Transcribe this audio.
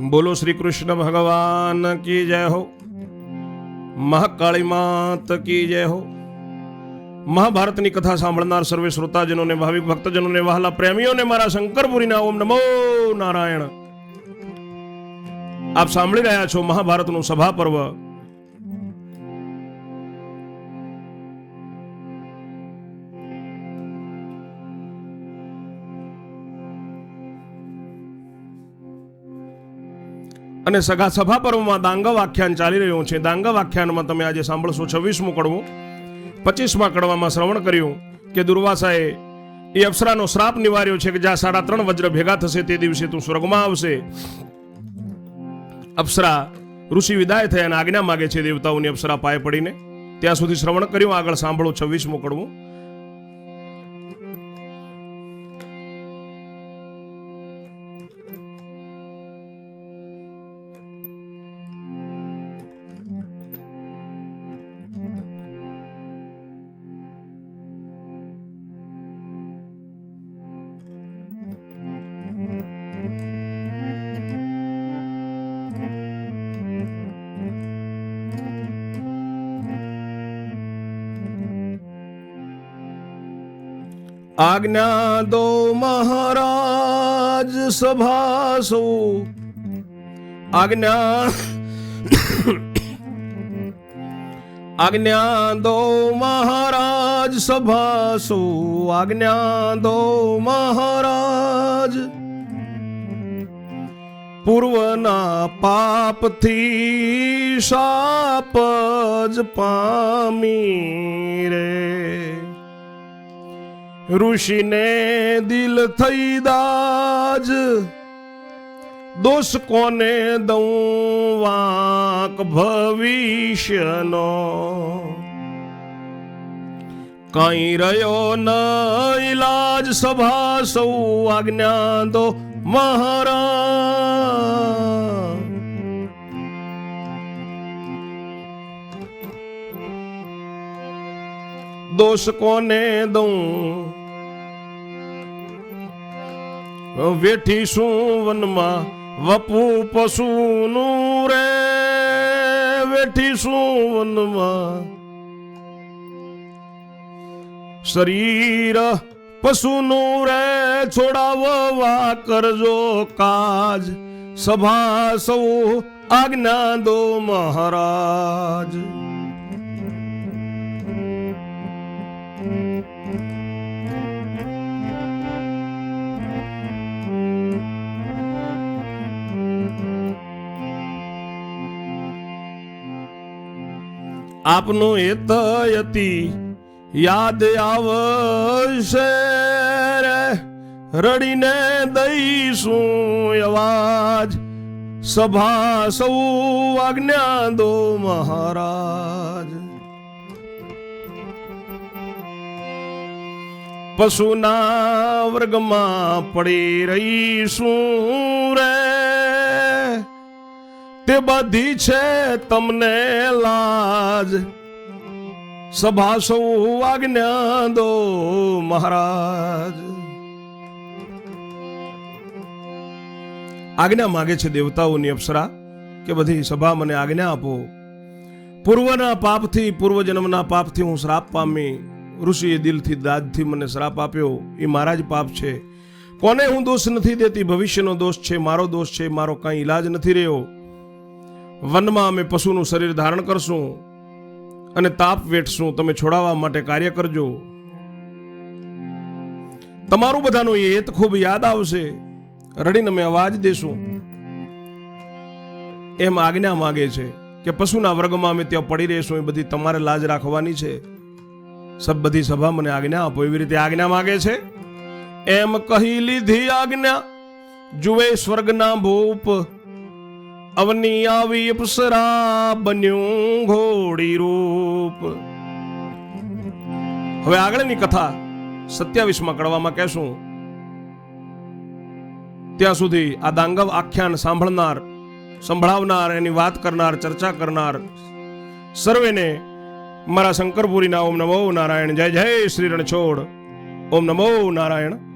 બોલો શ્રી કૃષ્ણ ભગવાન કી જય હો? મહાકાળી માત કી જય હો? મહાભારતની કથા સાંભળનાર સર્વે શ્રોતાજનોને, ભાવિક ભક્તજનોને, વહાલા પ્રેમીઓને, મારા શંકરપુરીના ઓમ નમો નારાયણ. આપ સાંભળી રહ્યા છો મહાભારતનું સભા પર્વ અને સગા સભા પર્વમાં દાંગ આખ્યાન ચાલી રહ્યું છે. દાંગ આખ્યાનમાં તમે આજે સાંભળશો છવ્વીસમું કડવું. પચીસમાં કડવામાં શ્રવણ કર્યું કે દુર્વાસાએ એ અપ્સરાનો શ્રાપ નિવાર્યો છે કે જ્યાં સાડા ત્રણ વજ્ર ભેગા થશે તે દિવસે તું સ્વર્ગમાં આવશે. અપ્સરા ઋષિ વિદાય થયા અને આજ્ઞા માગે છે દેવતાઓની અપ્સરા પાય પડીને. ત્યાં સુધી શ્રવણ કર્યું, આગળ સાંભળો છવ્વીસમું કડવું. આજ્ઞા દો મહારાજ સભાસો. આજ્ઞા આજ્ઞા દો મહારાજ સભાસો. આજ્ઞા દો મહારાજ. પૂર્વના પાપથી શાપ જ પામી. ઋષિને દિલ થઈ દાજ. દોષ કોને દઉં વાંક ભવિષ્યનો? કઈ રહ્યો ન ઇલાજ સભા સૌ આજ્ઞા દો મહારાજ. દોષ કોને દઉં વેઠી શું વનમાં? વપુ પશુનું રે. વેઠી શું વનમાં? શરીર પશુનું રે. છોડાવવા કરજો કાજ. સભા સૌ આજ્ઞા દો મહારાજ. આપનું હેતયતી યાદ આવશે રડીને દઈશું અવાજ. સભા સૌ આજ્ઞા દો મહારાજ. પશુના વર્ગમાં પડી રહીશું રે. તે બધી છે તમને લાજ સભા આજ્ઞા દો મહારાજ. આજ્ઞા માગે છે દેવતાઓની અપ્સરા કે બધી સભા મને આજ્ઞા આપો. પૂર્વના પાપથી, પૂર્વજન્મના પાપથી હું શ્રાપ પામી, ઋષિએ દિલથી, દાદથી મને શ્રાપ આપ્યો. એ મારા જ પાપ છે. કોને હું દોષ નથી દેતી? ભવિષ્યનો દોષ છે, મારો દોષ છે, મારો કાંઈ ઈલાજ નથી રહ્યો. વનમાં અમે પશુનું શરીર ધારણ કરશું. અને તાપ વેઠશું, તમે છોડાવવા માટે કાર્ય કરજો. તમારું બધાનું હેત ખૂબ યાદ આવશે. રડીને અમે અવાજ દેશું. એમ આજ્ઞા માગે છે કે પશુના વર્ગમાં અમે ત્યાં પડી રહીશું, એ બધી તમારે લાજ રાખવાની છે. સબ બધી સભા મને આજ્ઞા આપો, એવી રીતે આજ્ઞા માગે છે. એમ કહી લીધી આજ્ઞા, જુએ સ્વર્ગના ભૂપ અવની આવી અપ્સરા બન્યું ઘોડી રૂપ. હવે આગળની કથા સત્યાવીસમાં કડવામાં કહેશું. ત્યાં સુધી આ દાંગવ આખ્યાન સાંભળનાર, સંભળાવનાર, એની વાત કરનાર, ચર્ચા કરનાર સર્વેને મારા શંકરપુરીના ઓમ નમો નારાયણ, જય જય શ્રી રણછોડ ઓમ નમો નારાયણ.